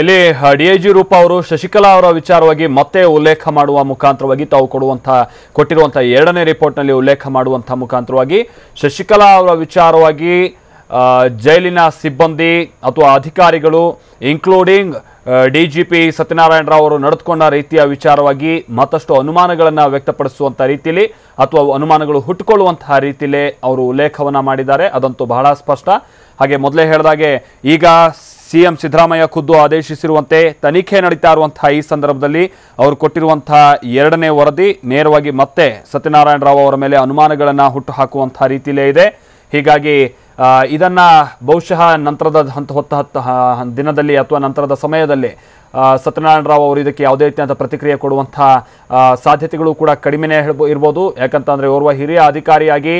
ಇಲ್ಲಿ ಜಿ ರೂಪ ಅವರು, ಶಶಿಕಲಾ ಅವರ ವಿಚಾರವಾಗಿ ಮತ್ತೆ ಉಲ್ಲೇಖ ಮಾಡುವ ಮುಖಾಂತರವಾಗಿ ತಾವು ಕೊಡುವಂತಹ ಕೊಟ್ಟಿರುವಂತಹ ಎರಡನೇ ರಿಪೋರ್ಟ್ನಲ್ಲಿ ಉಲ್ಲೇಖ ಮಾಡುವಂತಹ ಮುಖಾಂತರವಾಗಿ ಶಶಿಕಲಾ ಅವರ ವಿಚಾರವಾಗಿ ಜೈಲಿನ ಸಿಬ್ಬಂದಿ ಅಥವಾ ಅಧಿಕಾರಿಗಳು including D G P Satyanarayana Rao ಅವರು ನಡೆದುಕೊಂಡ ರೀತಿಯ ವಿಚಾರವಾಗಿ ಮತ್ತಷ್ಟು ಅನುಮಾನಗಳನ್ನು ವ್ಯಕ್ತಪಡಿಸುವಂಥ ರೀತಿಯಲ್ಲಿ ಅಥವಾ ಅನುಮಾನಗಳು ಹುಟ್ಟುಕೊಳ್ಳುವಂತಹ ರೀತಿಯಲ್ಲಿ ಅವರು ಉಲ್ಲೇಖವನ್ನ ಮಾಡಿದ್ದಾರೆ. ಅದಂತೂ ಬಹಳ ಸ್ಪಷ್ಟ. ಹಾಗೆ ಮೊದಲೇ ಹೇಳಿದಾಗೆ, ಈಗ ಸಿಎಂ ಸಿದ್ದರಾಮಯ್ಯ ಖುದ್ದು ಆದೇಶಿಸಿರುವಂತೆ ತನಿಖೆ ನಡೀತಾ ಇರುವಂತಹ ಈ ಸಂದರ್ಭದಲ್ಲಿ ಅವರು ಕೊಟ್ಟಿರುವಂತಹ ಎರಡನೇ ವರದಿ ನೇರವಾಗಿ ಮತ್ತೆ ಸತ್ಯನಾರಾಯಣ ರಾವ್ ಅವರ ಮೇಲೆ ಅನುಮಾನಗಳನ್ನು ಹುಟ್ಟು ಹಾಕುವಂತಹ ರೀತಿಯಲ್ಲೇ ಇದೆ. ಹೀಗಾಗಿ ಇದನ್ನ ಬಹುಶಃ ನಂತರದ ಹಂತ ಹೊತ್ತ ದಿನದಲ್ಲಿ ಅಥವಾ ನಂತರದ ಸಮಯದಲ್ಲಿ ಸತ್ಯನಾರಾಯಣ ರಾವ್ ಅವರು ಇದಕ್ಕೆ ಯಾವುದೇ ರೀತಿಯಾದ ಪ್ರತಿಕ್ರಿಯೆ ಕೊಡುವಂತಹ ಸಾಧ್ಯತೆಗಳು ಕೂಡ ಕಡಿಮೆನೇ ಇರ್ಬೋದು. ಯಾಕಂತಂದ್ರೆ ಓರ್ವ ಹಿರಿಯ ಅಧಿಕಾರಿಯಾಗಿ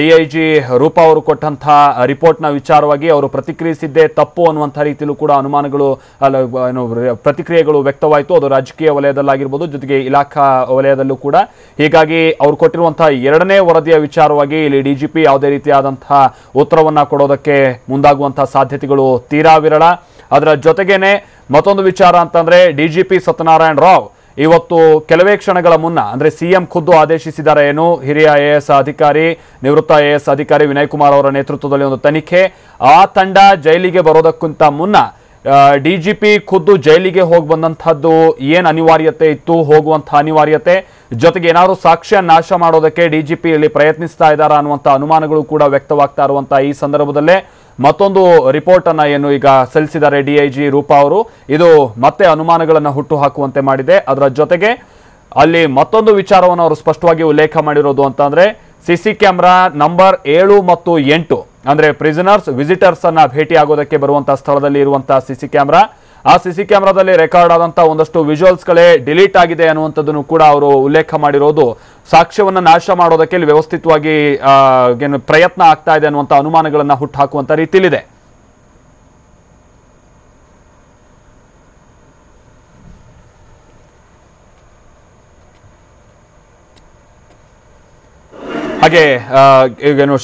ಡಿ ಐ ಜಿ ರೂಪಾ ಅವರು ಕೊಟ್ಟಂತಹ ರಿಪೋರ್ಟ್ನ ವಿಚಾರವಾಗಿ ಅವರು ಪ್ರತಿಕ್ರಿಯಿಸಿದ್ದೇ ತಪ್ಪು ಅನ್ನುವಂಥ ರೀತಿಯಲ್ಲೂ ಕೂಡ ಅನುಮಾನಗಳು ಏನು, ಪ್ರತಿಕ್ರಿಯೆಗಳು ವ್ಯಕ್ತವಾಯಿತು. ಅದು ರಾಜಕೀಯ ವಲಯದಲ್ಲಾಗಿರ್ಬೋದು, ಜೊತೆಗೆ ಇಲಾಖಾ ವಲಯದಲ್ಲೂ ಕೂಡ. ಹೀಗಾಗಿ ಅವರು ಕೊಟ್ಟಿರುವಂತಹ ಎರಡನೇ ವರದಿಯ ವಿಚಾರವಾಗಿ ಇಲ್ಲಿ ಡಿಜಿಪಿ ಯಾವುದೇ ರೀತಿಯಾದಂತಹ ಉತ್ತರವನ್ನು ಕೊಡೋದಕ್ಕೆ ಮುಂದಾಗುವಂತಹ ಸಾಧ್ಯತೆಗಳು ತೀರಾ ವಿರಳ. ಅದರ ಜೊತೆಗೇನೆ ಮತ್ತೊಂದು ವಿಚಾರ ಅಂತಂದ್ರೆ ಡಿಜಿಪಿ ಸತ್ಯನಾರಾಯಣ ರಾವ್ ಇವತ್ತು ಕೆಲವೇ ಕ್ಷಣಗಳ ಮುನ್ನ, ಅಂದ್ರೆ ಸಿಎಂ ಖುದ್ದು ಆದೇಶಿಸಿದ್ದಾರೆ ಏನು? ಹಿರಿಯ ಎ ಅಧಿಕಾರಿ, ನಿವೃತ್ತ ಎ ಅಧಿಕಾರಿ ವಿನಯ್ ಕುಮಾರ್ ಅವರ ನೇತೃತ್ವದಲ್ಲಿ ಒಂದು ತನಿಖೆ. ಆ ತಂಡ ಜೈಲಿಗೆ ಬರೋದಕ್ಕಿಂತ ಮುನ್ನ ಡಿಜಿಪಿ ಖುದ್ದು ಜೈಲಿಗೆ ಹೋಗಿ ಬಂದಂತಹದ್ದು ಏನ್ ಅನಿವಾರ್ಯತೆ ಇತ್ತು? ಹೋಗುವಂತ ಅನಿವಾರ್ಯತೆ? ಜೊತೆಗೆ ಏನಾದ್ರು ಸಾಕ್ಷ್ಯ ನಾಶ ಮಾಡೋದಕ್ಕೆ ಡಿಜಿಪಿ ಇಲ್ಲಿ ಪ್ರಯತ್ನಿಸ್ತಾ ಇದ್ದಾರಾ ಅನ್ನುವಂಥ ಅನುಮಾನಗಳು ಕೂಡ ವ್ಯಕ್ತವಾಗ್ತಾ ಇರುವಂತಹ ಈ ಸಂದರ್ಭದಲ್ಲೇ. ಮತ್ತೊಂದು ರಿಪೋರ್ಟ್ ಅನ್ನ ಏನು ಈಗ ಸಲ್ಲಿಸಿದ್ದಾರೆ ಡಿಐಜಿ ರೂಪಾ ಅವರು. ಇದು ಮತ್ತೆ ಅನುಮಾನಗಳನ್ನು ಹುಟ್ಟು ಹಾಕುವಂತೆ ಮಾಡಿದೆ. ಅದರ ಜೊತೆಗೆ ಅಲ್ಲಿ ಮತ್ತೊಂದು ವಿಚಾರವನ್ನು ಅವರು ಸ್ಪಷ್ಟವಾಗಿ ಉಲ್ಲೇಖ ಮಾಡಿರೋದು ಅಂತಂದ್ರೆ ಸಿಸಿ ಕ್ಯಾಮ್ರಾ ನಂಬರ್ ಏಳು ಮತ್ತು ಎಂಟು, ಅಂದ್ರೆ ಪ್ರಿಸನರ್ಸ್ ವಿಸಿಟರ್ಸ್ ಅನ್ನ ಭೇಟಿ ಆಗೋದಕ್ಕೆ ಬರುವಂತಹ ಸ್ಥಳದಲ್ಲಿ ಇರುವಂತಹ ಸಿಸಿ ಕ್ಯಾಮೆರಾ ಆ ಸಿಸಿ ಕ್ಯಾಮೆರಾದಲ್ಲಿ ರೆಕಾರ್ಡ್ ಆದಂತಹ ಒಂದಷ್ಟು ವಿಜುವಲ್ಸ್ಗಳೇ ಡಿಲೀಟ್ ಆಗಿದೆ ಅನ್ನುವಂಥದ್ದನ್ನು ಕೂಡ ಅವರು ಉಲ್ಲೇಖ ಮಾಡಿರೋದು. ಸಾಕ್ಷ್ಯವನ್ನು ನಾಶ ಮಾಡೋದಕ್ಕೆ ಇಲ್ಲಿ ವ್ಯವಸ್ಥಿತವಾಗಿ ಏನು ಪ್ರಯತ್ನ ಆಗ್ತಾ ಇದೆ ಅನ್ನುವಂಥ ಅನುಮಾನಗಳನ್ನು ಹುಟ್ಟುಹಾಕುವಂತ ರೀತಿಯಲ್ಲಿದೆ. ಹಾಗೆ ಈಗೇನು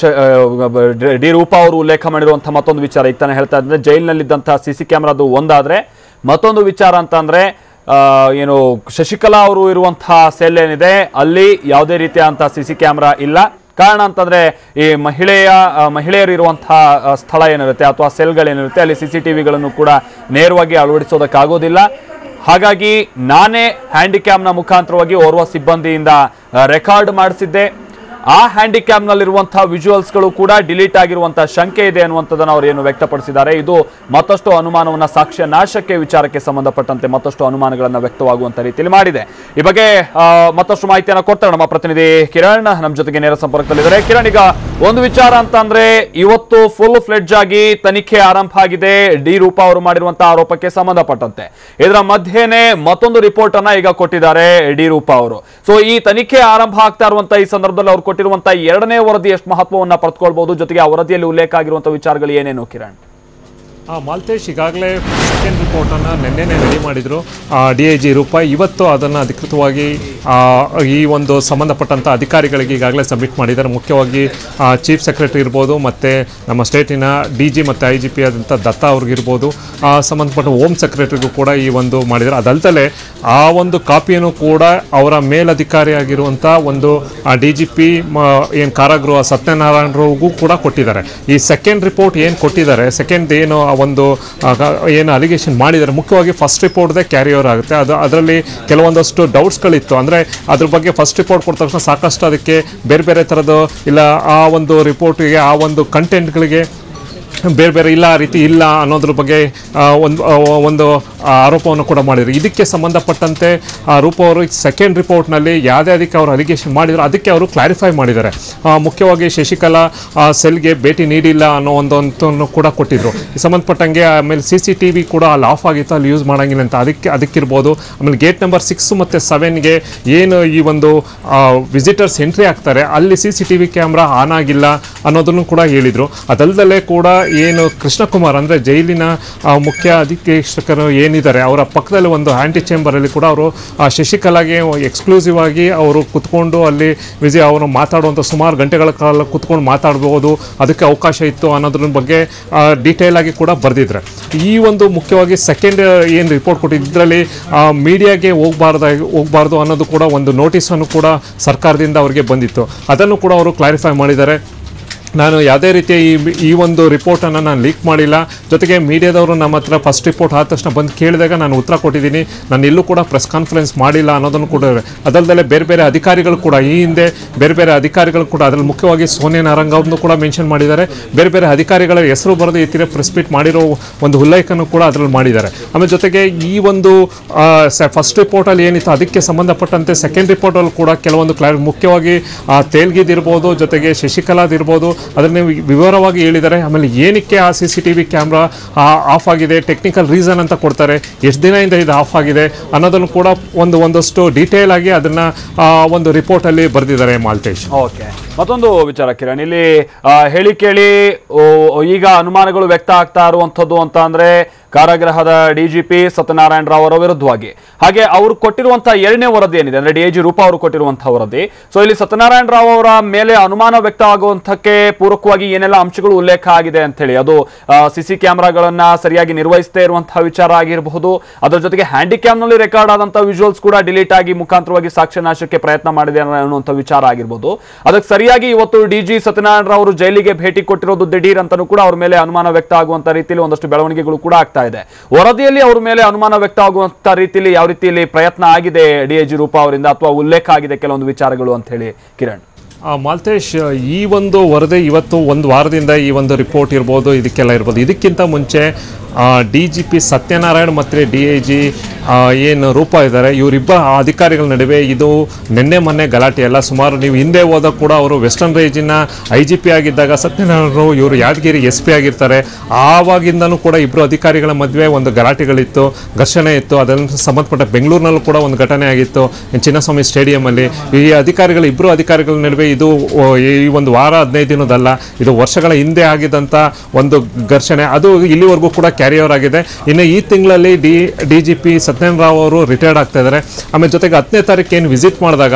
ಡಿ ರೂಪಾ ಅವರು ಉಲ್ಲೇಖ ಮಾಡಿರುವಂಥ ಮತ್ತೊಂದು ವಿಚಾರ ಈಗ ತಾನೇ ಹೇಳ್ತಾ ಇದ್ರೆ ಜೈಲಿನಲ್ಲಿದ್ದಂಥ ಸಿ ಸಿ ಕ್ಯಾಮ್ರಾದು ಒಂದಾದ್ರೆ, ಮತ್ತೊಂದು ವಿಚಾರ ಅಂತ ಏನು ಶಶಿಕಲಾ ಅವರು ಇರುವಂತಹ ಸೆಲ್ ಏನಿದೆ, ಅಲ್ಲಿ ಯಾವುದೇ ರೀತಿಯಾದಂತಹ ಸಿ ಸಿ ಕ್ಯಾಮ್ರಾ ಇಲ್ಲ. ಕಾರಣ ಅಂತಂದ್ರೆ, ಈ ಮಹಿಳೆಯ ಮಹಿಳೆಯರು ಇರುವಂತಹ ಸ್ಥಳ ಏನಿರುತ್ತೆ ಅಥವಾ ಸೆಲ್ಗಳೇನಿರುತ್ತೆ, ಅಲ್ಲಿ ಸಿ ಸಿ ಟಿವಿಗಳನ್ನು ಕೂಡ ನೇರವಾಗಿ ಅಳವಡಿಸೋದಕ್ಕಾಗೋದಿಲ್ಲ. ಹಾಗಾಗಿ ನಾನೇ ಹ್ಯಾಂಡಿಕ್ಯಾಮ್ನ ಮುಖಾಂತರವಾಗಿ ಓರ್ವ ಸಿಬ್ಬಂದಿಯಿಂದ ರೆಕಾರ್ಡ್ ಮಾಡಿಸಿದ್ದೆ. ಆ ಹ್ಯಾಂಡಿಕ್ಯಾಮ್ನಲ್ಲಿರುವಂತಹ ವಿಜುವಲ್ಸ್ಗಳು ಕೂಡ ಡಿಲೀಟ್ ಆಗಿರುವಂತಹ ಶಂಕೆ ಇದೆ ಅನ್ನುವಂಥದ್ದನ್ನು ಅವರು ಏನು ವ್ಯಕ್ತಪಡಿಸಿದ್ದಾರೆ. ಇದು ಮತ್ತಷ್ಟು ಅನುಮಾನವನ್ನ ಸಾಕ್ಷ್ಯ ನಾಶಕ್ಕೆ ವಿಚಾರಕ್ಕೆ ಸಂಬಂಧಪಟ್ಟಂತೆ ಮತ್ತಷ್ಟು ಅನುಮಾನಗಳನ್ನ ವ್ಯಕ್ತವಾಗುವಂತ ರೀತಿಯಲ್ಲಿ ಮಾಡಿದೆ. ಈ ಬಗ್ಗೆ ಮತ್ತಷ್ಟು ಮಾಹಿತಿಯನ್ನು ಕೊಡ್ತಾರೆ ನಮ್ಮ ಪ್ರತಿನಿಧಿ ಕಿರಣ್. ನಮ್ಮ ಜೊತೆಗೆ ನೇರ ಸಂಪರ್ಕದಲ್ಲಿದ್ದಾರೆ. ಕಿರಣ್, ಈಗ ಒಂದು ವಿಚಾರ ಅಂತ ಅಂದ್ರೆ ಇವತ್ತು ಫುಲ್ ಫ್ಲೆಡ್ಜ್ ಆಗಿ ತನಿಖೆ ಆರಂಭ ಆಗಿದೆ. ಡಿ ರೂಪಾ ಅವರು ಮಾಡಿರುವಂತಹ ಆರೋಪಕ್ಕೆ ಸಂಬಂಧಪಟ್ಟಂತೆ. ಇದರ ಮಧ್ಯೆನೆ ಮತ್ತೊಂದು ರಿಪೋರ್ಟ್ ಅನ್ನ ಈಗ ಕೊಟ್ಟಿದ್ದಾರೆ ಡಿ ರೂಪಾ ಅವರು. ಸೊ ಈ ತನಿಖೆ ಆರಂಭ ಆಗ್ತಾ ಇರುವಂತಹ ಈ ಸಂದರ್ಭದಲ್ಲಿ ಅವ್ರು ಕೊಟ್ಟಿರುವಂತಹ ಎರಡನೇ ವರದಿ ಎಷ್ಟು ಮಹತ್ವವನ್ನ ಪಡೆದುಕೊಳ್ಬಹುದು. ಜೊತೆಗೆ ಆ ವರದಿಯಲ್ಲಿ ಉಲ್ಲೇಖ ಆಗಿರುವಂತಹ ವಿಚಾರಗಳು ಏನೇನು ಕಿರಣ್? ಆ ಮಾಲ್ತೇಶ್ ಈಗಾಗಲೇ ಸೆಕೆಂಡ್ ರಿಪೋರ್ಟನ್ನು ನಿನ್ನೆನೇ ರೆಡಿ ಮಾಡಿದರು. ಡಿ ಐ ಜಿ ರೂಪಾಯಿ ಇವತ್ತು ಅದನ್ನು ಅಧಿಕೃತವಾಗಿ ಈ ಒಂದು ಸಂಬಂಧಪಟ್ಟಂಥ ಅಧಿಕಾರಿಗಳಿಗೆ ಈಗಾಗಲೇ ಸಬ್ಮಿಟ್ ಮಾಡಿದ್ದಾರೆ. ಮುಖ್ಯವಾಗಿ ಚೀಫ್ ಸೆಕ್ರೆಟರಿ ಇರ್ಬೋದು ಮತ್ತು ನಮ್ಮ ಸ್ಟೇಟಿನ ಡಿ ಜಿ ಮತ್ತು ಐ ಜಿ ಪಿ ಆದಂಥ ದತ್ತಾ ಅವ್ರಿಗಿರ್ಬೋದು ಆ, ಸಂಬಂಧಪಟ್ಟ ಹೋಮ್ ಸೆಕ್ರೆಟರಿಗೂ ಕೂಡ ಈ ಒಂದು ಮಾಡಿದ್ದಾರೆ. ಅದಲ್ದಲೆ ಆ ಒಂದು ಕಾಪಿಯನ್ನು ಕೂಡ ಅವರ ಮೇಲಧಿಕಾರಿಯಾಗಿರುವಂಥ ಒಂದು ಡಿ ಜಿ ಪಿ ಏನು ಕಾರಾಗೃಹ ಸತ್ಯನಾರಾಯಣರಿಗೂ ಕೂಡ ಕೊಟ್ಟಿದ್ದಾರೆ. ಈ ಸೆಕೆಂಡ್ ರಿಪೋರ್ಟ್ ಏನು ಕೊಟ್ಟಿದ್ದಾರೆ ಸೆಕೆಂಡ್ ಏನು ಒಂದು ಏನು ಅಲಿಗೇಷನ್ ಮಾಡಿದ್ದಾರೆ. ಮುಖ್ಯವಾಗಿ ಫಸ್ಟ್ ರಿಪೋರ್ಟ್ದೇ ಕ್ಯಾರಿ ಓವರ್ ಆಗುತ್ತೆ. ಅದು, ಅದರಲ್ಲಿ ಕೆಲವೊಂದಷ್ಟು ಡೌಟ್ಸ್ಗಳಿತ್ತು ಅಂದರೆ ಅದ್ರ ಬಗ್ಗೆ ಫಸ್ಟ್ ರಿಪೋರ್ಟ್ ಕೊಟ್ಟ ತಕ್ಷಣ ಸಾಕಷ್ಟು ಅದಕ್ಕೆ ಬೇರೆ ಬೇರೆ ಥರದ್ದು ಇಲ್ಲ, ಆ ಒಂದು ರಿಪೋರ್ಟಿಗೆ ಆ ಒಂದು ಕಂಟೆಂಟ್ಗಳಿಗೆ ಬೇರೆ ಬೇರೆ ಇಲ್ಲ, ಆ ರೀತಿ ಇಲ್ಲ ಅನ್ನೋದ್ರ ಬಗ್ಗೆ ಒಂದು ಒಂದು ಆರೋಪವನ್ನು ಕೂಡ ಮಾಡಿದರು. ಇದಕ್ಕೆ ಸಂಬಂಧಪಟ್ಟಂತೆ ಆ, ರೂಪ ಅವರು ಸೆಕೆಂಡ್ ರಿಪೋರ್ಟ್ನಲ್ಲಿ ಯಾವುದೇ ಅದಕ್ಕೆ ಅವರು ಅಲಿಗೇಷನ್ ಮಾಡಿದ್ರು ಅದಕ್ಕೆ ಅವರು ಕ್ಲಾರಿಫೈ ಮಾಡಿದ್ದಾರೆ. ಮುಖ್ಯವಾಗಿ ಶಶಿಕಲಾ ಸೆಲ್ಗೆ ಭೇಟಿ ನೀಡಿಲ್ಲ ಅನ್ನೋ ಒಂದಂತನ್ನು ಕೂಡ ಕೊಟ್ಟಿದ್ರು. ಈ ಸಂಬಂಧಪಟ್ಟಂಗೆ ಆಮೇಲೆ ಸಿ ಸಿ ಟಿ ಕೂಡ ಅಲ್ಲಿ ಆಫ್ ಆಗಿತ್ತು ಅಲ್ಲಿ ಯೂಸ್ ಮಾಡೋಂಗಿಲ್ಲ ಅಂತ. ಅದಕ್ಕೆ ಅದಕ್ಕಿರ್ಬೋದು. ಆಮೇಲೆ ಗೇಟ್ ನಂಬರ್ ಸಿಕ್ಸ್ ಮತ್ತು ಸೆವೆನ್ಗೆ ಏನು ಈ ಒಂದು ವಿಸಿಟರ್ಸ್ ಎಂಟ್ರಿ ಆಗ್ತಾರೆ ಅಲ್ಲಿ ಸಿ ಸಿ ಟಿ ಆನ್ ಆಗಿಲ್ಲ ಅನ್ನೋದನ್ನು ಕೂಡ ಹೇಳಿದರು. ಅದಲ್ಲದಲ್ಲೇ ಕೂಡ ಏನು ಕೃಷ್ಣಕುಮಾರ್ ಅಂದರೆ ಜೈಲಿನ ಮುಖ್ಯ ಅಧೀಕ್ಷಕರು ಏನಿದ್ದಾರೆ ಅವರ ಪಕ್ಕದಲ್ಲಿ ಒಂದು ಆ್ಯಂಟಿ ಚೇಂಬರಲ್ಲಿ ಕೂಡ ಅವರು ಶಶಿಕಲಾಗೆ ಎಕ್ಸ್ಕ್ಲೂಸಿವ್ ಆಗಿ ಅವರು ಕುತ್ಕೊಂಡು ಅಲ್ಲಿ ವಿಜಿ ಅವರು ಮಾತಾಡುವಂಥ ಸುಮಾರು ಗಂಟೆಗಳ ಕಾಲ ಕುತ್ಕೊಂಡು ಮಾತಾಡ್ಬೋದು, ಅದಕ್ಕೆ ಅವಕಾಶ ಇತ್ತು ಅನ್ನೋದ್ರ ಬಗ್ಗೆ ಡೀಟೇಲ್ ಆಗಿ ಕೂಡ ಬರೆದಿದ್ರೆ. ಈ ಒಂದು ಮುಖ್ಯವಾಗಿ ಸೆಕೆಂಡ್ ಏನು ರಿಪೋರ್ಟ್ ಕೊಟ್ಟಿದ್ದು ಇದರಲ್ಲಿ ಮೀಡಿಯಾಗೆ ಹೋಗಬಾರ್ದ, ಹೋಗಬಾರ್ದು ಅನ್ನೋದು ಕೂಡ ಒಂದು ನೋಟಿಸನ್ನು ಕೂಡ ಸರ್ಕಾರದಿಂದ ಅವರಿಗೆ ಬಂದಿತ್ತು. ಅದನ್ನು ಕೂಡ ಅವರು ಕ್ಲಾರಿಫೈ ಮಾಡಿದ್ದಾರೆ. ನಾನು ಯಾವುದೇ ರೀತಿಯ ಈ ಈ ಒಂದು ರಿಪೋರ್ಟನ್ನು ನಾನು ಲೀಕ್ ಮಾಡಿಲ್ಲ. ಜೊತೆಗೆ ಮೀಡಿಯಾದವರು ನಮ್ಮ ಹತ್ರ ಫಸ್ಟ್ ರಿಪೋರ್ಟ್ ಆದ ತಕ್ಷಣ ಬಂದು ಕೇಳಿದಾಗ ನಾನು ಉತ್ತರ ಕೊಟ್ಟಿದ್ದೀನಿ. ನಾನು ಎಲ್ಲೂ ಕೂಡ ಪ್ರೆಸ್ ಕಾನ್ಫರೆನ್ಸ್ ಮಾಡಿಲ್ಲ ಅನ್ನೋದನ್ನು ಕೂಡ ಅದಲ್ಲದೆ ಬೇರೆ ಬೇರೆ ಅಧಿಕಾರಿಗಳು ಕೂಡ ಈ ಹಿಂದೆ ಬೇರೆ ಬೇರೆ ಅಧಿಕಾರಿಗಳು ಕೂಡ ಅದರಲ್ಲಿ ಮುಖ್ಯವಾಗಿ ಸೋನಿಯಾ ನಾರಂಗ್ ಅವ್ರನ್ನು ಕೂಡ ಮೆನ್ಷನ್ ಮಾಡಿದ್ದಾರೆ. ಬೇರೆ ಬೇರೆ ಅಧಿಕಾರಿಗಳ ಹೆಸರು ಬರೆದು ಈ ತೀರ ಪ್ರೆಸ್ ಮೀಟ್ ಮಾಡಿರೋ ಒಂದು ಉಲ್ಲೇಖನೂ ಕೂಡ ಅದರಲ್ಲಿ ಮಾಡಿದ್ದಾರೆ. ಆಮೇಲೆ ಜೊತೆಗೆ ಈ ಒಂದು ಫಸ್ಟ್ ರಿಪೋರ್ಟಲ್ಲಿ ಏನಿತ್ತು ಅದಕ್ಕೆ ಸಂಬಂಧಪಟ್ಟಂತೆ ಸೆಕೆಂಡ್ ರಿಪೋರ್ಟಲ್ಲಿ ಕೂಡ ಕೆಲವೊಂದು ಕ್ಲಾರಿ ಮುಖ್ಯವಾಗಿ ತೇಲ್ಗಿದಿರ್ಬೋದು ಜೊತೆಗೆ ಶಶಿಕಲಾದಿರ್ಬೋದು ಅದನ್ನು ವಿವರವಾಗಿ ಹೇಳಿದ್ದಾರೆ ಆಮೇಲೆ ಏನಕ್ಕೆ ಆ C C T V camera off ಆಗಿದೆ ಟೆಕ್ನಿಕಲ್ ರೀಸನ್ ಅಂತ ಕೊಡ್ತಾರೆ, ಎಷ್ಟು ದಿನದಿಂದ ಇದು ಆಫ್ ಆಗಿದೆ ಅನ್ನೋದನ್ನು ಕೂಡ ಒಂದು, ಒಂದಷ್ಟು ಡೀಟೇಲ್ ಆಗಿ ಅದನ್ನು ಒಂದು ರಿಪೋರ್ಟಲ್ಲಿ ಬರೆದಿದ್ದಾರೆ ಮಾಲ್ಟೇಶ್. ಓಕೆ ಮತ್ತೊಂದು ವಿಚಾರ, ಕಿರಣ್. ಇಲ್ಲಿ ಹೇಳಿ ಕೇಳಿ ಈಗ ಅನುಮಾನಗಳು ವ್ಯಕ್ತ ಆಗ್ತಾ ಇರುವಂಥದ್ದು ಅಂತ ಅಂದ್ರೆ ಕಾರಾಗೃಹದ ಡಿಜಿಪಿ ಸತ್ಯನಾರಾಯಣ ರಾವ್ ಅವರ ವಿರುದ್ಧವಾಗಿ. ಹಾಗೆ ಅವರು ಕೊಟ್ಟಿರುವಂತಹ ಎರಡನೇ ವರದಿ ಏನಿದೆ? ಅಂದ್ರೆ ಡಿಐಜಿ ರೂಪಾ ಅವರು ಕೊಟ್ಟಿರುವಂತಹ ವರದಿ. ಸೊ ಇಲ್ಲಿ ಸತ್ಯನಾರಾಯಣ ರಾವ್ ಅವರ ಮೇಲೆ ಅನುಮಾನ ವ್ಯಕ್ತ ಆಗುವಂತಕ್ಕೆ ಪೂರಕವಾಗಿ ಏನೆಲ್ಲ ಅಂಶಗಳು ಉಲ್ಲೇಖ ಆಗಿದೆ ಅಂತ ಹೇಳಿ ಅದು ಸಿಸಿ ಕ್ಯಾಮೆರಾಗಳನ್ನ ಸರಿಯಾಗಿ ನಿರ್ವಹಿಸದೇ ಇರುವಂತಹ ವಿಚಾರ ಆಗಿರಬಹುದು. ಅದರ ಜೊತೆಗೆ ಹ್ಯಾಂಡಿಕ್ಯಾಮ್ನಲ್ಲಿ ರೆಕಾರ್ಡ್ ಆದಂತಹ ವಿಜುವಲ್ಸ್ ಕೂಡ ಡಿಲೀಟ್ ಆಗಿ ಮುಖಾಂತರವಾಗಿ ಸಾಕ್ಷ್ಯ ನಾಶಕ್ಕೆ ಪ್ರಯತ್ನ ಮಾಡಿದೆ ಅನ್ನುವಂಥ ವಿಚಾರ ಆಗಿರಬಹುದು ಅದಕ್ಕೆ ಸರಿಯಾಗಿ ಇವತ್ತು ಡಿಜಿ ಸತ್ಯನಾರಾಯಣ ರಾವ್ ಅವರು ಜೈಲಿಗೆ ಭೇಟಿ ಕೊಟ್ಟಿರೋದು ದಿಢೀರ್ ಅಂತಾನೂ ಕೂಡ ಅವ್ರ ಮೇಲೆ ಅನುಮಾನ ವ್ಯಕ್ತ ಆಗುವಂತ ರೀತಿಯಲ್ಲಿ ಒಂದಷ್ಟು ಬೆಳವಣಿಗೆಗಳು ಕೂಡ ಆಗ್ತಾ ಇದೆ. ವರದಿಯಲ್ಲಿ ಅವ್ರ ಮೇಲೆ ಅನುಮಾನ ವ್ಯಕ್ತ ಆಗುವಂತ ರೀತಿಯಲ್ಲಿ ಯಾವ ರೀತಿಯಲ್ಲಿ ಪ್ರಯತ್ನ ಆಗಿದೆ ಡಿ ಎ ಜಿ ರೂಪ ಅವರಿಂದ ಅಥವಾ ಉಲ್ಲೇಖ ಆಗಿದೆ ಕೆಲವೊಂದು ವಿಚಾರಗಳು ಅಂತ ಹೇಳಿ ಕಿರಣ್. ಮಾಲ್ತೇಶ್, ಈ ಒಂದು ವರದಿ ಇವತ್ತು ಒಂದು ವಾರದಿಂದ ಈ ಒಂದು ರಿಪೋರ್ಟ್ ಇರ್ಬೋದು, ಇದಕ್ಕೆಲ್ಲ ಇರ್ಬೋದು. ಇದಕ್ಕಿಂತ ಮುಂಚೆ ಡಿ ಜಿ ಪಿ ಸತ್ಯನಾರಾಯಣ್ ಮತ್ತು ಡಿ ಐ ಜಿ ಏನು ರೂಪ ಇದ್ದಾರೆ, ಇವರಿಬ್ಬರ ಅಧಿಕಾರಿಗಳ ನಡುವೆ ಇದು ನಿನ್ನೆ ಮೊನ್ನೆ ಗಲಾಟೆ. ಎಲ್ಲ ಸುಮಾರು ನೀವು ಹಿಂದೆ ಹೋದಾಗ ಕೂಡ ಅವರು ವೆಸ್ಟರ್ನ್ ರೇಂಜಿನ ಐ ಜಿ ಪಿ ಆಗಿದ್ದಾಗ ಸತ್ಯನಾರಾಯಣರು ಇವರು ಯಾದಗಿರಿ ಎಸ್ ಪಿ ಆಗಿರ್ತಾರೆ. ಆವಾಗಿಂದನೂ ಕೂಡ ಇಬ್ಬರು ಅಧಿಕಾರಿಗಳ ಮದುವೆ ಒಂದು ಗಲಾಟೆಗಳಿತ್ತು, ಘರ್ಷಣೆ ಇತ್ತು. ಅದನ್ನು ಸಂಬಂಧಪಟ್ಟ ಬೆಂಗಳೂರಿನಲ್ಲೂ ಕೂಡ ಒಂದು ಘಟನೆ ಆಗಿತ್ತು ಚಿನ್ನಸ್ವಾಮಿ ಸ್ಟೇಡಿಯಮಲ್ಲಿ ಈ ಅಧಿಕಾರಿಗಳು ಇಬ್ಬರು ಅಧಿಕಾರಿಗಳ ನಡುವೆ ಇದು ಈ ಒಂದು ವಾರ ಹದಿನೈದು ದಿನದಲ್ಲ, ಇದು ವರ್ಷಗಳ ಹಿಂದೆ ಆಗಿದ್ದಂಥ ಒಂದು ಘರ್ಷಣೆ. ಅದು ಇಲ್ಲಿವರೆಗೂ ಕೂಡ ಕ್ಯಾರಿ ಓವರ್ ಆಗಿದೆ. ಇನ್ನು ಈ ತಿಂಗಳಲ್ಲಿ D D G P Satyanarao Rao ಅವರು ರಿಟೈರ್ಡ್ ಆಗ್ತಾ ಇದ್ದಾರೆ. ಆಮೇಲೆ ಜೊತೆಗೆ ಹತ್ತನೇ ತಾರೀಕು ಏನು ವಿಸಿಟ್ ಮಾಡಿದಾಗ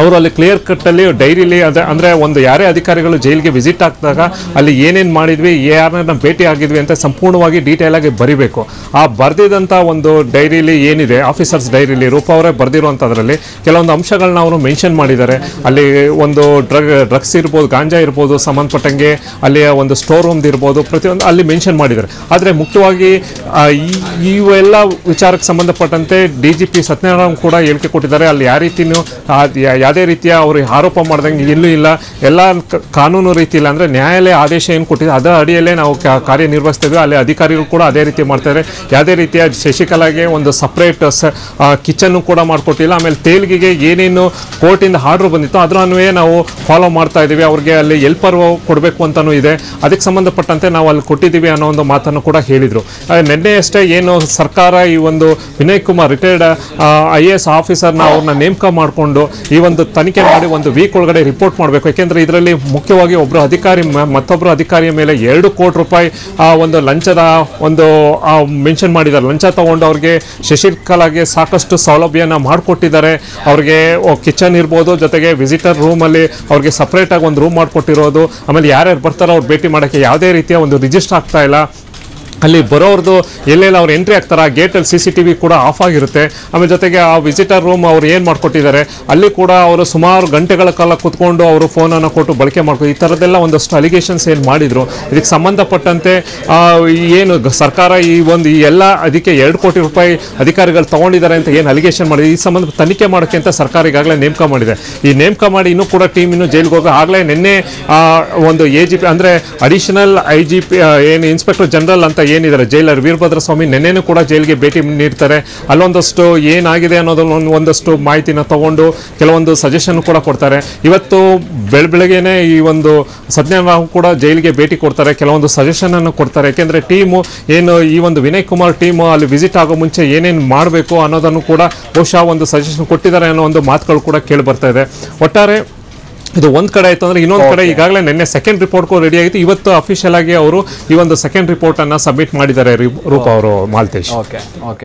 ಅವರು ಅಲ್ಲಿ ಕ್ಲಿಯರ್ ಕಟ್ಟಲ್ಲಿ ಡೈರಿಲಿ ಅದೇ ಅಂದರೆ ಒಂದು ಯಾರೇ ಅಧಿಕಾರಿಗಳು ಜೈಲಿಗೆ ವಿಸಿಟ್ ಆಗ್ದಾಗ ಅಲ್ಲಿ ಏನೇನು ಮಾಡಿದ್ವಿ ಯಾರನ್ನ ಭೇಟಿ ಆಗಿದ್ವಿ ಅಂತ ಸಂಪೂರ್ಣವಾಗಿ ಡೀಟೇಲ್ ಆಗಿ ಬರಿಬೇಕು. ಆ ಬರೆದಿದ್ದಂಥ ಒಂದು ಡೈರಿಲಿ ಏನಿದೆ ಆಫೀಸರ್ಸ್ ಡೈರಿಲಿ ರೂಪ ಅವರೇ ಬರೆದಿರುವಂಥದ್ರಲ್ಲಿ ಕೆಲವೊಂದು ಅಂಶಗಳನ್ನ ಅವರು ಮೆನ್ಷನ್ ಮಾಡಿದ್ದಾರೆ. ಅಲ್ಲಿ ಒಂದು ಡ್ರಗ್ ಡ್ರಗ್ಸ್ ಇರ್ಬೋದು ಗಾಂಜಾ ಇರ್ಬೋದು, ಸಂಬಂಧಪಟ್ಟಂಗೆ ಅಲ್ಲಿಯ ಒಂದು ಸ್ಟೋರ್ ರೂಮ್ದು ಇರ್ಬೋದು, ಪ್ರತಿಯೊಂದು ಅಲ್ಲಿ ಮೆನ್ಷನ್ ಮಾಡಿದ್ದಾರೆ. ಆದರೆ ಮುಖ್ಯವಾಗಿ ಇವೆಲ್ಲ ವಿಚಾರಕ್ಕೆ ಸಂಬಂಧಪಟ್ಟಂತೆ ಡಿ ಜಿ ಪಿ ಸತ್ಯನಾರಾಯಣ ಕೂಡ ಹೇಳಿಕೆ ಕೊಟ್ಟಿದ್ದಾರೆ. ಅಲ್ಲಿ ಯಾವ ರೀತಿಯೂ ಯಾವುದೇ ರೀತಿಯ ಅವರು ಆರೋಪ ಮಾಡ್ದಂಗೆ ಇಲ್ಲೂ ಇಲ್ಲ. ಎಲ್ಲ ಕಾನೂನು ರೀತಿ ಇಲ್ಲ ಅಂದರೆ ನ್ಯಾಯಾಲಯ ಆದೇಶ ಏನು ಕೊಟ್ಟಿದೆ ಅದರ ಅಡಿಯಲ್ಲೇ ನಾವು ಕಾರ್ಯನಿರ್ವಹಿಸ್ತೇವೆ ಅಲ್ಲಿ ಅಧಿಕಾರಿಗಳು ಕೂಡ ಅದೇ ರೀತಿ ಮಾಡ್ತಾರೆ. ಯಾವುದೇ ರೀತಿಯ ಶಶಿಕಲಾಗೆ ಒಂದು ಸಪ್ರೇಟ್ ಸ ಕಿಚನ್ನು ಕೂಡ ಮಾಡಿಕೊಟ್ಟಿಲ್ಲ. ಆಮೇಲೆ ತೇಲ್ಗಿಗೆ ಏನೇನು ಕೋರ್ಟಿಂದ ಆರ್ಡ್ರ್ ಬಂದಿತ್ತು ಅದರ ಅನ್ವಯ ನಾವು ಫಾಲೋ ಮಾಡ್ತಾ ಇದ್ದೀವಿ. ಅವ್ರಿಗೆ ಅಲ್ಲಿ ಎಲ್ಪರ್ ಕೊಡಬೇಕು ಅಂತಲೂ ಇದೆ. ಅದಕ್ಕೆ ಸಂಬಂಧಪಟ್ಟಂತೆ ನಾವು ಅಲ್ಲಿ ಕೊಟ್ಟಿದ್ದೀವಿ ಅನ್ನೋ ಒಂದು ಮಾತನ್ನು ಕೂಡ ಹೇಳಿದರು. ನಿನ್ನೆಯಷ್ಟೇ ಏನು ಸರ್ಕಾರ ಈ ಒಂದು Vinay Kumar retired I A S ಆಫೀಸರ್ನ ಅವ್ರನ್ನ ನೇಮಕ ಮಾಡಿಕೊಂಡು ಈ ಒಂದು ತನಿಖೆ ಮಾಡಿ ಒಂದು ವೀಕ್ ಒಳಗಡೆ ರಿಪೋರ್ಟ್ ಮಾಡಬೇಕು. ಯಾಕೆಂದರೆ ಇದರಲ್ಲಿ ಮುಖ್ಯವಾಗಿ ಒಬ್ಬರು ಅಧಿಕಾರಿ ಮತ್ತೊಬ್ಬರು ಅಧಿಕಾರಿಯ ಮೇಲೆ ಎರಡು ಕೋಟಿ ರೂಪಾಯಿ, ಆ ಒಂದು ಲಂಚದ, ಒಂದು ಮೆನ್ಷನ್ ಮಾಡಿದ್ದಾರೆ. ಲಂಚ ತಗೊಂಡು ಅವ್ರಿಗೆ ಶಶಿಕಲಾಗೆ ಸಾಕಷ್ಟು ಸೌಲಭ್ಯನ ಮಾಡಿಕೊಟ್ಟಿದ್ದಾರೆ. ಅವ್ರಿಗೆ ಕಿಚನ್ ಇರ್ಬೋದು, ಜೊತೆಗೆ ವಿಸಿಟರ್ ರೂಮಲ್ಲಿ ಅವ್ರಿಗೆ ಸಪ್ರೇಟಾಗಿ ಒಂದು ರೂಮ್ ಮಾಡಿಕೊಟ್ಟಿರೋದು. ಆಮೇಲೆ ಯಾರ್ಯಾರು ಬರ್ತಾರೋ ಅವ್ರು ಭೇಟಿ ಮಾಡೋಕ್ಕೆ ಯಾವುದೇ ರೀತಿಯ ಒಂದು ರಿಜಿಸ್ಟರ್ ಆಗ್ತಾ ಇಲ್ಲ. ಅಲ್ಲಿ ಬರೋರ್ದು ಎಲ್ಲೆಲ್ಲ ಅವ್ರು ಎಂಟ್ರಿ ಆಗ್ತಾರೆ ಗೇಟಲ್ಲಿ ಸಿ ಸಿ ಟಿ ವಿ ಕೂಡ ಆಫ್ ಆಗಿರುತ್ತೆ. ಆಮೇಲೆ ಜೊತೆಗೆ ಆ ವಿಸಿಟರ್ ರೂಮ್ ಅವ್ರು ಏನು ಮಾಡ್ಕೊಟ್ಟಿದ್ದಾರೆ, ಅಲ್ಲಿ ಕೂಡ ಅವರು ಸುಮಾರು ಗಂಟೆಗಳ ಕಾಲ ಕುತ್ಕೊಂಡು ಅವರು ಫೋನನ್ನು ಕೊಟ್ಟು ಬಳಕೆ ಮಾಡ್ಕೊ ಈ ಥರದ್ದೆಲ್ಲ ಒಂದಷ್ಟು ಅಲಿಗೇಷನ್ಸ್ ಏನು ಮಾಡಿದರು. ಇದಕ್ಕೆ ಸಂಬಂಧಪಟ್ಟಂತೆ ಏನು ಸರ್ಕಾರ ಈ ಒಂದು ಈ ಎಲ್ಲ ಅದಕ್ಕೆ ಎರಡು ಕೋಟಿ ರೂಪಾಯಿ ಅಧಿಕಾರಿಗಳು ತಗೊಂಡಿದ್ದಾರೆ ಅಂತ ಏನು ಅಲಿಗೇಷನ್ ಮಾಡಿದೆ. ಈ ಸಂಬಂಧ ತನಿಖೆ ಮಾಡೋಕ್ಕೆ ಅಂತ ಸರ್ಕಾರ ಈಗಾಗಲೇ ನೇಮಕ ಮಾಡಿದೆ. ಈ ನೇಮಕ ಮಾಡಿ ಇನ್ನೂ ಕೂಡ ಟೀಮ್ ಇನ್ನೂ ಜೈಲಿಗೆ ಹೋಗೋ ಆಗಲೇ ನಿನ್ನೆ ಒಂದು ಎ ಜಿ ಪಿ ಅಂದರೆ ಅಡಿಷನಲ್ ಐ ಜಿ ಪಿ ಏನು ಇನ್ಸ್ಪೆಕ್ಟರ್ ಜನರಲ್ ಅಂತ ಏನಿದ್ದಾರೆ? ಜೈಲರ್ ವೀರಭದ್ರ ಸ್ವಾಮಿ ನಿನ್ನೆನೂ ಕೂಡ ಜೈಲಿಗೆ ಭೇಟಿ ನೀಡ್ತಾರೆ. ಅಲ್ಲೊಂದಷ್ಟು ಏನಾಗಿದೆ ಅನ್ನೋದನ್ನ ಒಂದು- ಒಂದಷ್ಟು ಮಾಹಿತಿನ ತಗೊಂಡು ಕೆಲವೊಂದು ಸಜೆಷನ್ ಕೂಡ ಕೊಡ್ತಾರೆ. ಇವತ್ತು ಬೆಳ ಬೆಳಗ್ಗೆನೆ ಈ ಒಂದು ಸತ್ಯನಾರಾಯಣ ಕೂಡ ಜೈಲಿಗೆ ಭೇಟಿ ಕೊಡ್ತಾರೆ. ಕೆಲವೊಂದು ಸಜೆಷನ್ ಅನ್ನು ಕೊಡ್ತಾರೆ. ಯಾಕೆಂದ್ರೆ ಟೀಮು ಏನು ಈ ಒಂದು ವಿನಯ್ ಕುಮಾರ್ ಟೀಮು ಅಲ್ಲಿ ವಿಸಿಟ್ ಆಗೋ ಮುಂಚೆ ಏನೇನು ಮಾಡಬೇಕು ಅನ್ನೋದನ್ನು ಕೂಡ ಬಹುಶಃ ಒಂದು ಸಜೆಷನ್ ಕೊಟ್ಟಿದ್ದಾರೆ ಅನ್ನೋ ಒಂದು ಮಾತುಗಳು ಕೂಡ ಕೇಳಿ ಬರ್ತಾ ಇದೆ. ಒಟ್ಟಾರೆ ಇದು ಒಂದ್ ಕಡೆ ಆಯ್ತು ಅಂದ್ರೆ ಇನ್ನೊಂದು ಕಡೆ ಈಗಾಗಲೇ ನಿನ್ನೆ ಸೆಕೆಂಡ್ ರಿಪೋರ್ಟ್ಗೂ ರೆಡಿ ಆಗಿತ್ತು. ಇವತ್ತು ಅಫಿಷಿಯಲ್ ಆಗಿ ಅವರು ಈ ಒಂದು ಸೆಕೆಂಡ್ ರಿಪೋರ್ಟ್ ಅನ್ನ ಸಬ್ಮಿಟ್ ಮಾಡಿದ್ದಾರೆ ರೂಪ ಅವರು ಮಾಲ್ತೇಶ್. Okay okay